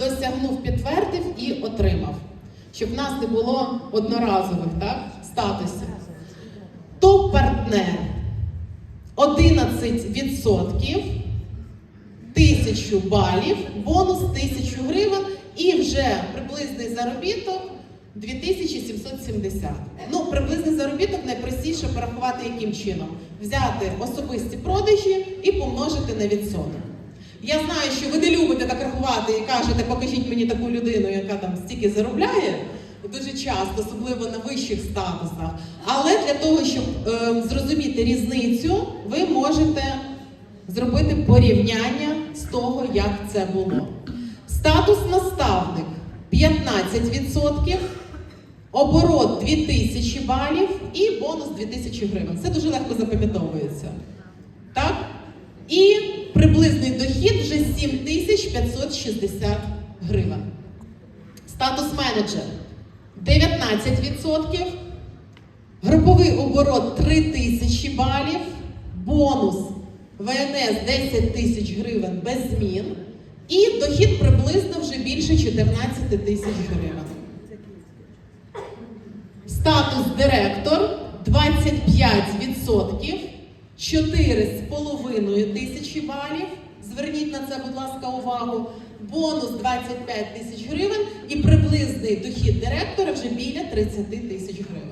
досягнув, підтвердив і отримав. Щоб в нас не було одноразових так, статусів. Топ-партнер 11%, 1000 балів, бонус 1000 гривень і вже приблизний заробіток 2770. Ну, приблизний заробіток найпростіше порахувати яким чином? Взяти особисті продажі і помножити на відсоток. Я знаю, що ви не любите так рахувати і кажете, покажіть мені таку людину, яка там стільки заробляє. Дуже часто, особливо на вищих статусах. Але для того, щоб е, зрозуміти різницю, ви можете зробити порівняння з того, як це було. Статус наставник 15%, оборот 2000 балів і бонус 2000 гривень. Це дуже легко запам'ятовується. Так? І вже 7560 гривень. Статус менеджер 19%, груповий оборот 3000 балів, бонус ВНС 10 тисяч гривень без змін. І дохід приблизно вже більше 14 тисяч гривень. Статус директор 25%, 4,5 тисячі балів. Зверніть на це, будь ласка, увагу. Бонус 25 тисяч гривень і приблизний дохід директора вже біля 30 тисяч гривень.